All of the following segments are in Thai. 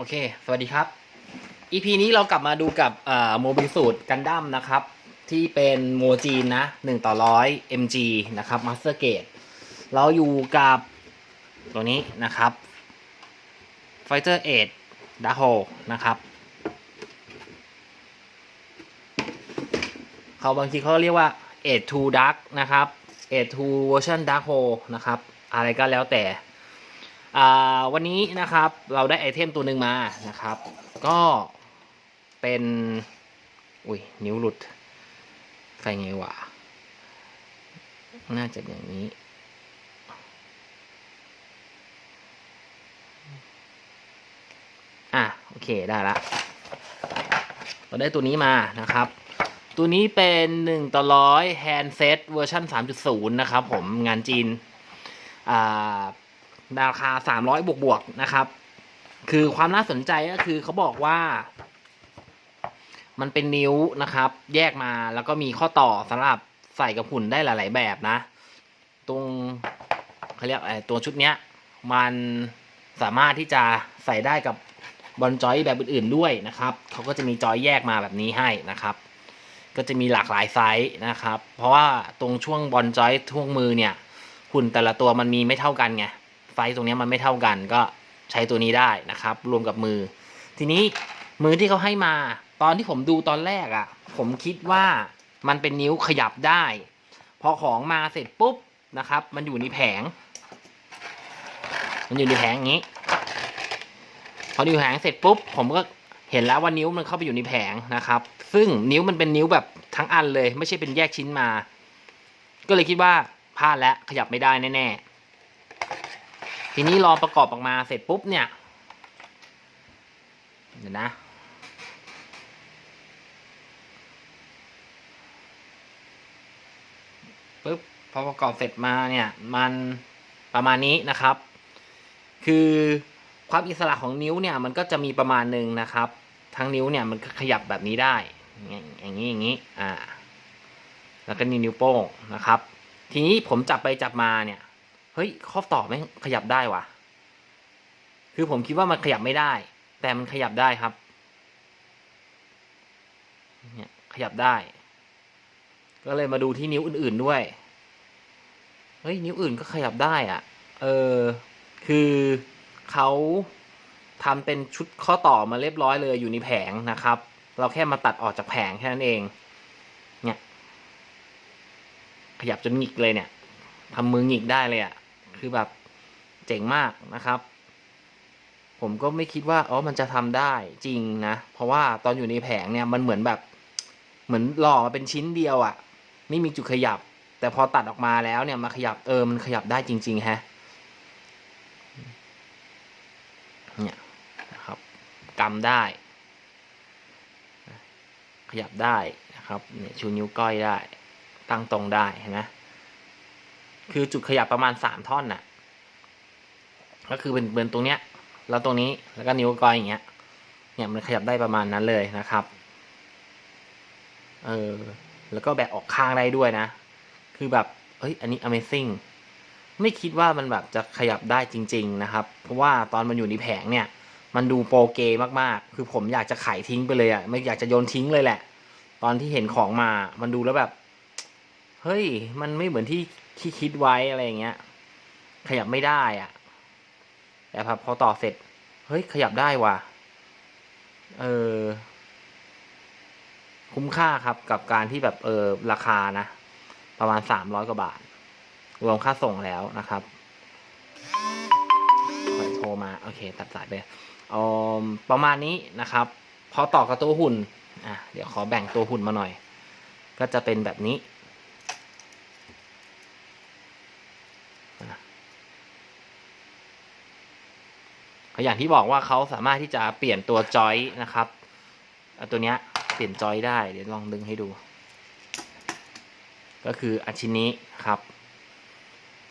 โอเค สวัสดีครับ EP นี้เรากลับมาดูกับโมบิสูตรกันดั้มนะครับ ที่เป็นโมจีนนะ1ต่อร้อย mg นะครับมาสเตอร์เกตเราอยู่กับตัวนี้นะครับ Fighter 8 d a h o นะครับ เขาบางทีเขาเรียกว่า8 2 Dark นะครับ8 2 version Dark Hole นะครับ อะไรก็แล้วแต่ วันนี้นะครับเราได้ไอเทมตัวหนึ่งมานะครับ ก็เป็นอุ้ยนิ้วหลุดใส่ไงวะน่าจะอย่างนี้ อะโอเคได้ละเราได้ตัวนี้มานะครับ ตัวนี้เป็น 1ต่อร้อยแฮนด์เซตเวอร์ชัน3.0 นะครับผมงานจีนอ่า ราคา 300 บวกบวกนะครับ คือความน่าสนใจก็คือเขาบอกว่า มันเป็นนิ้วนะครับ แยกมาแล้วก็มีข้อต่อสำหรับใส่กับหุ่นได้หลาย ๆ แบบนะ ตรงเขาเรียกอะไรตัวชุดเนี้ย มันสามารถที่จะใส่ได้กับบอลจอยแบบอื่น ๆ ด้วยนะครับ เขาก็จะมีจอยแยกมาแบบนี้ให้นะครับ ก็จะมีหลากหลายไซส์นะครับ เพราะว่าตรงช่วงบอลจอยช่วงมือเนี่ย หุ่นแต่ละตัวมันมีไม่เท่ากันไง ไซส์ตรงนี้มันไม่เท่ากันก็ใช้ตัวนี้ได้นะครับ รวมกับมือ ทีนี้มือที่เขาให้มา ตอนที่ผมดูตอนแรกอะ่ะ ผมคิดว่ามันเป็นนิ้วขยับได้ พอของมาเสร็จปุ๊บนะครับ มันอยู่ในแผง มันอยู่ในแผงอย่างนี้ พออยู่แผงเสร็จปุ๊บ ผมก็เห็นแล้วว่านิ้วมันเข้าไปอยู่ในแผงนะครับ ซึ่งนิ้วมันเป็นนิ้วแบบทั้งอันเลย ไม่ใช่เป็นแยกชิ้นมา ก็เลยคิดว่าพลาดแล้วขยับไม่ได้แน่ๆ ทีนี้รอประกอบออกมาเสร็จปุ๊บเนี่ยเดี๋ยวนะปุ๊บพอประกอบเสร็จมาเนี่ยมันประมาณนี้นะครับ คือความอิสระของนิ้วเนี่ยมันก็จะมีประมาณหนึ่งนะครับ ทั้งนิ้วเนี่ยมันก็ขยับแบบนี้ได้ อย่างนี้อย่างนี้อ่าแล้วก็นิ้วโป้งนะครับ ทีนี้ผมจับไปจับมาเนี่ย ฮ้ยข้อต่อไม่ขยับได้วะคือผมคิดว่ามันขยับไม่ได้ แต่มันขยับได้ครับ เนี่ยขยับได้ ก็เลยมาดูที่นิ้วอื่น ๆด้วย เฮ้ยนิ้วอื่นก็ขยับได้อะเออ คือเขาทำเป็นชุดข้อต่อมาเรียบร้อยเลยอยู่ในแผงนะครับ เราแค่มาตัดออกจากแผงแค่นั้นเอง เนี่ย ขยับจนหงิกเลยเนี่ยทำมือหงิกได้เลยอะ่ะ คือแบบเจ๋งมากนะครับ ผมก็ไม่คิดว่าอ๋อมันจะทำได้จริงนะ เพราะว่าตอนอยู่ในแผงเนี่ยมันเหมือนแบบ เหมือนหล่อมาเป็นชิ้นเดียวอะ่ะ ไม่มีจุดขยับ แต่พอตัดออกมาแล้วเนี่ยมาขยับเออมันขยับได้จริง ๆ ฮะเนี่ยนะครับกำได้ ขยับได้นะครับเนี่ยชูนิ้วก้อยได้ตั้งตรงได้เห็นไหม คือจุดขยับประมาณสามท่อนน่ะ ก็คือเป็นเป็นตรงเนี้ย แล้วตรงนี้แล้วก็นิ้วก้อยอย่างเงี้ย เนี่ยมันขยับได้ประมาณนั้นเลยนะครับ เออแล้วก็แบะออกข้างได้ด้วยนะ คือแบบเอ้ยอันนี้ Amazing ไม่คิดว่ามันแบบจะขยับได้จริง ๆ นะครับ เพราะว่าตอนมันอยู่ในแผงเนี่ย มันดูโปรเกมากๆ คือผมอยากจะขายทิ้งไปเลยอะ่ะไม่อยากจะโยนทิ้งเลยแหละ ตอนที่เห็นของมา มันดูแล้วแบบ ฮ้ย มันไม่เหมือนที่ที่คิดไว้อะไรอย่างเงี้ย ขยับไม่ได้อะ่ะแต่พอพอต่อเสร็จ เฮ้ย ขยับได้ว่ะ เออ คุ้มค่าครับกับการที่แบบเออราคานะ ประมาณสามร้อยกว่าบาท รวมค่าส่งแล้วนะครับคอยโทรมา โอเค ตัดสายไปเออประมาณนี้นะครับ พอต่อกับตัวหุ่น อะ เดี๋ยวขอแบ่งตัวหุ่นมาหน่อย ก็จะเป็นแบบนี้ อย่างที่บอกว่าเขาสามารถที่จะเปลี่ยนตัวจอยนะครับตัวเนี้ยเปลี่ยนจอยได้เดี๋ยวลองดึงให้ดู ก็คืออันชิ้นนี้ครับ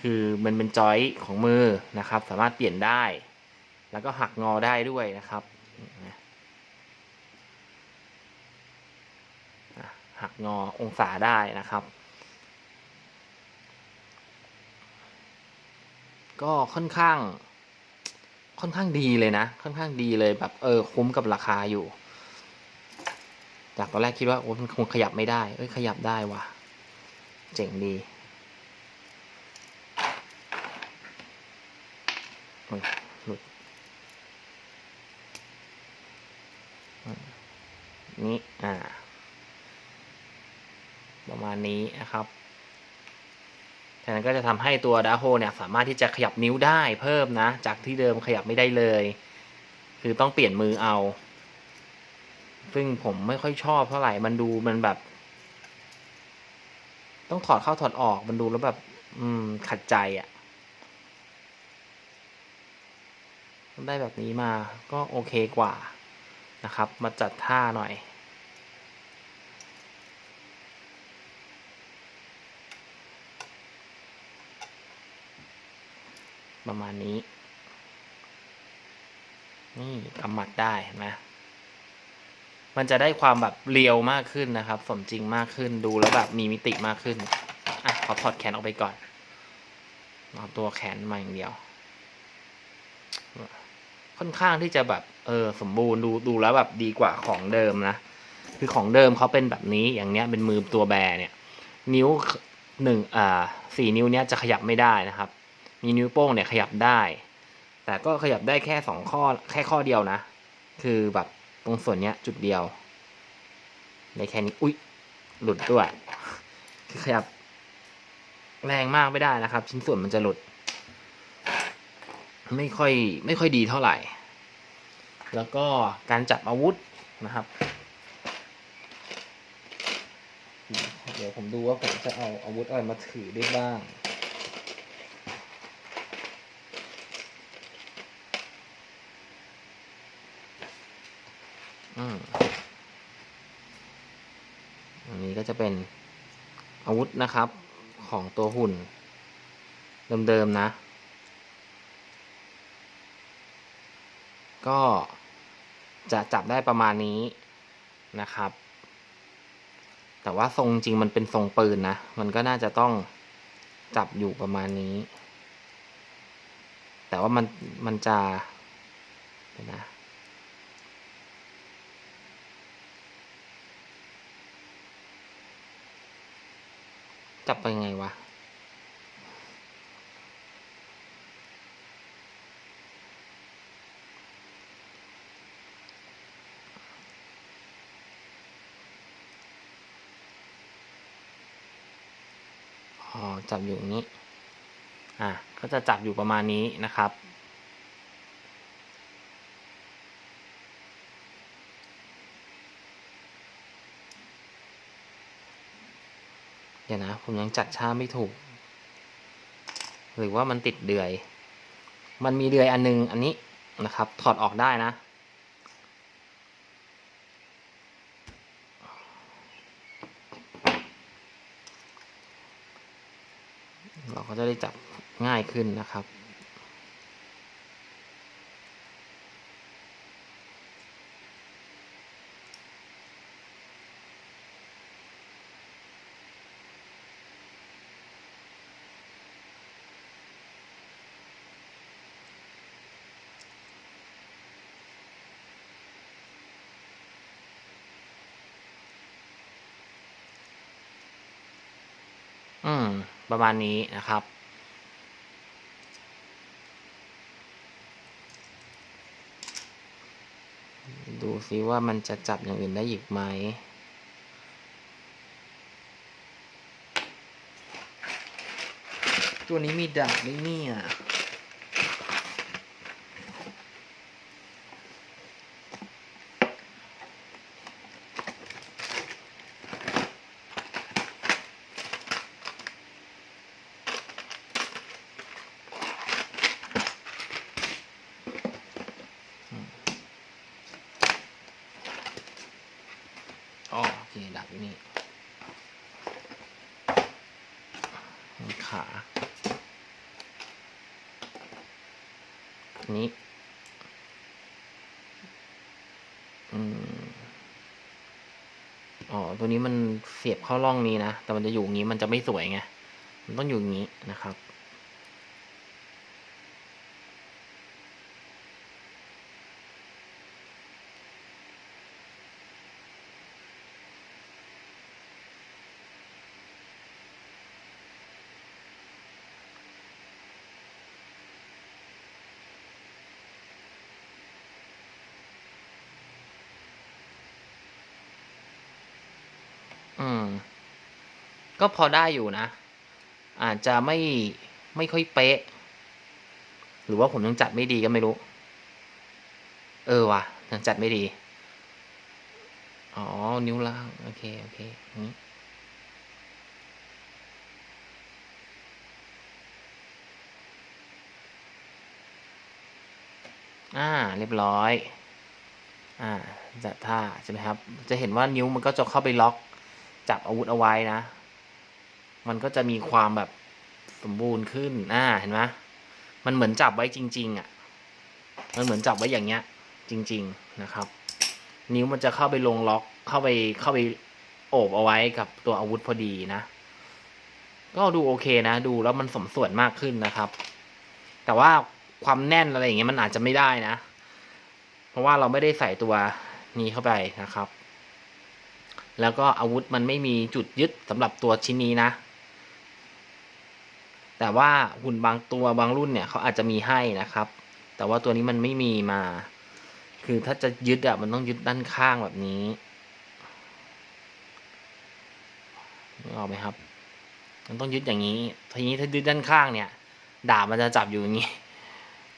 คือมันเป็นจอยของมือนะครับ สามารถเปลี่ยนได้ แล้วก็หักงอได้ด้วยนะครับหักงอองศาได้นะครับ ก็ค่อนข้าง ค่อนข้างดีเลยนะ ค่อนข้างดีเลยแบบเออคุ้มกับราคาอยู่ จากตอนแรกคิดว่าโอ้มันคงขยับไม่ได้ เอ้ยขยับได้ว่ะ เจ๋งดีหลุดนี่อ่า ประมาณนี้นะครับ ฉะนั้นก็จะทำให้ตัวดาโฮเนี่ยสามารถที่จะขยับนิ้วได้เพิ่มนะ จากที่เดิมขยับไม่ได้เลย คือต้องเปลี่ยนมือเอา ซึ่งผมไม่ค่อยชอบเท่าไหร่มันดูมันแบบ ต้องถอดเข้าถอดออกมันดูแล้วแบบ อืม ขัดใจอะ่ะได้แบบนี้มาก็โอเคกว่านะครับ มาจัดท่าหน่อย ประมาณนี้ นี่กำหมัดได้เห็นไหมมันจะได้ความแบบเรียวมากขึ้นนะครับ สมจริงมากขึ้นดูแล้วแบบมีมิติมากขึ้นอะขอถอดแขนออกไปก่อนเอาตัวแขนมาอย่างเดียว ค่อนข้างที่จะแบบ เออ สมบูรณ์ดูดูแล้วแบบดีกว่าของเดิมนะคือของเดิมเขาเป็นแบบนี้อย่างเนี้ยเป็นมือตัวแบร์เนี่ย นิ้วหนึ่งอ่าสี่นิ้วเนี้ยจะขยับไม่ได้นะครับ นิ้วโป้งเนี่ยขยับได้ แต่ก็ขยับได้แค่สองข้อแค่ข้อเดียวนะ คือแบบตรงส่วนเนี้ยจุดเดียวในแค่นี้อุ๊ยหลุดด้วยคือขยับ แรงมากไม่ได้นะครับ ชิ้นส่วนมันจะหลุด ไม่ค่อยไม่ค่อยดีเท่าไหร่ แล้วก็การจับอาวุธนะครับเดี๋ยวผมดูว่าผมจะเอาอาวุธอะไรมาถือได้บ้าง อันนี้ก็จะเป็นอาวุธนะครับของตัวหุ่น เดิมๆนะ ก็จะจับได้ประมาณนี้นะครับ แต่ว่าทรงจริงมันเป็นทรงปืนนะ มันก็น่าจะต้องจับอยู่ประมาณนี้ แต่ว่ามันมันจะเดี๋ยวนะ จับไปไงวะ อ๋อ จับอยู่นี้ อะ ก็จะจับอยู่ประมาณนี้นะครับ ดี๋ยวนะ ผมยังจัดชาไม่ถูก หรือว่ามันติดเดือย มันมีเดือยอันนึงอันนี้นะครับ ถอดออกได้นะ เราก็จะได้จับง่ายขึ้นนะครับ อืม ประมาณนี้นะครับ ดูซิว่ามันจะจับอย่างอื่นได้อีกไหมตัวนี้มีดาบไหมเนี่ย อ๋อโอเคดับ อยู่นี่ขาอันนี้อืมอ๋อ ตัวนี้มันเสียบเข้าร่องนี้นะ แต่มันจะอยู่อย่างนี้ มันจะไม่สวยไง มันต้องอยู่อย่างนี้นะครับ ก็พอได้อยู่นะ อาจจะไม่ไม่ค่อยเป๊ะ หรือว่าผมยังจัดไม่ดีก็ไม่รู้ เออว่ะยังจัดไม่ดี อ๋อ นิ้วล่าง โอเค โอเคอย่างนี้อ่า เรียบร้อย อ่าจัดท่าใช่ไหมครับ จะเห็นว่านิ้วมันก็จะเข้าไปล็อก จับอาวุธเอาไว้นะ มันก็จะมีความแบบสมบูรณ์ขึ้นอ่าเห็นไหมมันเหมือนจับไว้จริง ๆอะ มันเหมือนจับไว้อย่างเงี้ย จริง ๆนะครับ นิ้วมันจะเข้าไปลงล็อกเข้าไปเข้าไปโอบเอาไว้กับตัวอาวุธพอดีนะ ก็ดูโอเคนะ ดูแล้วมันสมส่วนมากขึ้นนะครับ แต่ว่าความแน่นอะไรอย่างเงี้ยมันอาจจะไม่ได้นะ เพราะว่าเราไม่ได้ใส่ตัวนี้เข้าไปนะครับ แล้วก็อาวุธมันไม่มีจุดยึดสำหรับตัวชิ้นนี้นะ แต่ว่าหุ่นบางตัวบางรุ่นเนี่ยเขาอาจจะมีให้นะครับ แต่ว่าตัวนี้มันไม่มีมา คือถ้าจะยึดอะมันต้องยึดด้านข้างแบบนี้นึกออกไหมครับ มันต้องยึดอย่างนี้ ทีนี้ถ้ายึดด้านข้างเนี่ย ดาบมันจะจับอยู่อย่างนี้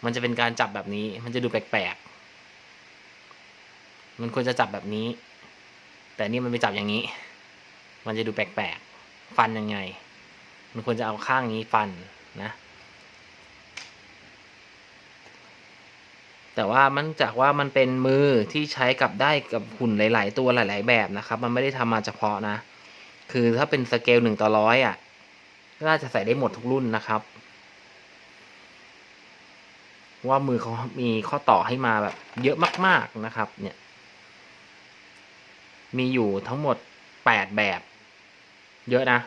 มันจะเป็นการจับแบบนี้ มันจะดูแปลกๆ มันควรจะจับแบบนี้ แต่นี่มันไปจับอย่างนี้ มันจะดูแปลกๆ ฟันยังไง มันควรจะเอาข้างนี้ฟันนะ แต่ว่ามันจากว่ามันเป็นมือที่ใช้กับได้กับหุ่นหลาย ๆ ตัวหลาย ๆ แบบนะครับ มันไม่ได้ทำมาเฉพาะนะ คือถ้าเป็นสเกลหนึ่งต่อร้อยอะน่าจะใส่ได้หมดทุกรุ่นนะครับ ว่ามือเขามีข้อต่อให้มาแบบเยอะมาก ๆนะครับ เนี่ย มีอยู่ทั้งหมดแปดแบบ เยอะนะ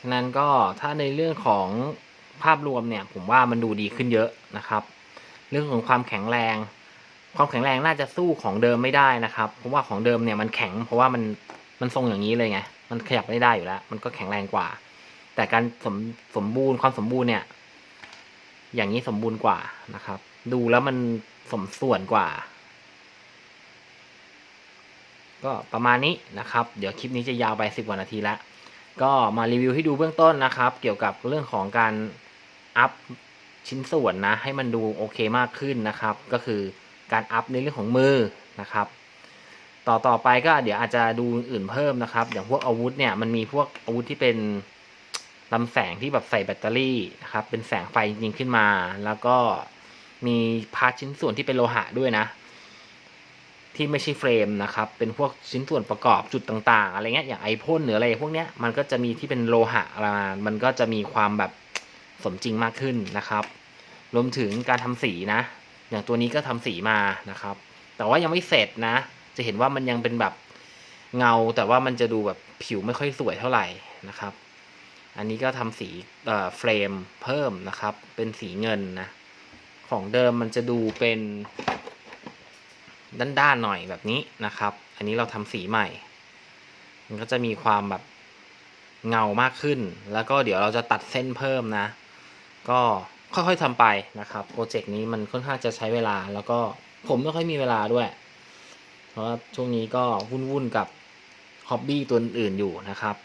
ฉะนั้นก็ถ้าในเรื่องของภาพรวมเนี่ย ผมว่ามันดูดีขึ้นเยอะนะครับ เรื่องของความแข็งแรงความแข็งแรงน่าจะสู้ของเดิมไม่ได้นะครับ เพราะว่าของเดิมเนี่ยมันแข็งเพราะว่ามัน มันทรงอย่างนี้เลยไง มันขยับไม่ได้อยู่แล้ว มันก็แข็งแรงกว่า แต่การสมสมบูรณ์ความสมบูรณ์เนี่ย อย่างนี้สมบูรณ์กว่านะครับ ดูแล้วมันสมส่วนกว่า ก็ประมาณนี้นะครับ เดี๋ยวคลิปนี้จะยาวไปสิบกว่านาทีแล้ว ก็มารีวิวให้ดูเบื้องต้นนะครับ เกี่ยวกับเรื่องของการอัพชิ้นส่วนนะ ให้มันดูโอเคมากขึ้นนะครับ ก็คือการอัพในเรื่องของมือนะครับ ต่อต่อไปก็เดี๋ยวอาจจะดูอื่นเพิ่มนะครับ อย่างพวกอาวุธเนี่ยมันมีพวกอาวุธที่เป็นลำแสงที่แบบใส่แบตเตอรี่นะครับ เป็นแสงไฟยิงขึ้นมา แล้วก็มีพาร์ทชิ้นส่วนที่เป็นโลหะด้วยนะ ที่ไม่ใช่เฟรมนะครับ เป็นพวกชิ้นส่วนประกอบจุดต่างๆ อะไรเงี้ยอย่างไอพ่นหรืออะไรพวกเนี้ยมันก็จะมีที่เป็นโลหะอะไรมามันก็จะมีความแบบสมจริงมากขึ้นนะครับ รวมถึงการทำสีนะ อย่างตัวนี้ก็ทำสีมานะครับ แต่ว่ายังไม่เสร็จนะ จะเห็นว่ามันยังเป็นแบบเงา แต่ว่ามันจะดูแบบผิวไม่ค่อยสวยเท่าไหร่นะครับ อันนี้ก็ทำสีเอ่อเฟรมเพิ่มนะครับ เป็นสีเงินนะ ของเดิมมันจะดูเป็นด้านๆหน่อยแบบนี้นะครับ อันนี้เราทำสีใหม่ มันก็จะมีความแบบเงามากขึ้น แล้วก็เดี๋ยวเราจะตัดเส้นเพิ่มนะ ก็ค่อยๆทำไปนะครับ โปรเจกต์นี้มันค่อนข้างจะใช้เวลา แล้วก็ผมไม่ค่อยมีเวลาด้วย ราะว่าช่วงนี้ก็วุ่นๆกับฮ็อบบี้ตัวอื่นอยู่นะครับ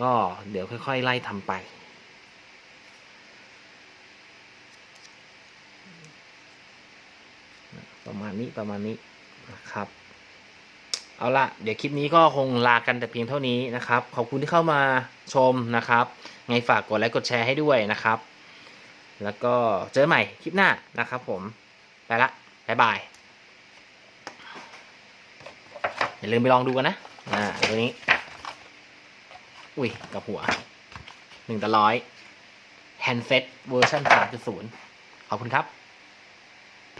ก็เดี๋ยวค่อย ๆ ไล่ทำไป ประมาณนี้ประมาณนี้นะครับ เอาละเดี๋ยวคลิปนี้ก็คงลากันแต่เพียงเท่านี้นะครับ ขอบคุณที่เข้ามาชมนะครับ ไงฝากกดไลค์กดแชร์ให้ด้วยนะครับ แล้วก็เจอใหม่คลิปหน้านะครับผม ไปละ บ๊ายบาย อย่าลืมไปลองดูกันนะ อ่า ตัวนี้ อุ้ย กับหัว หนึ่งต่อร้อยแฮนด์เซ็ตเวอร์ชัน3.0ขอบคุณครับ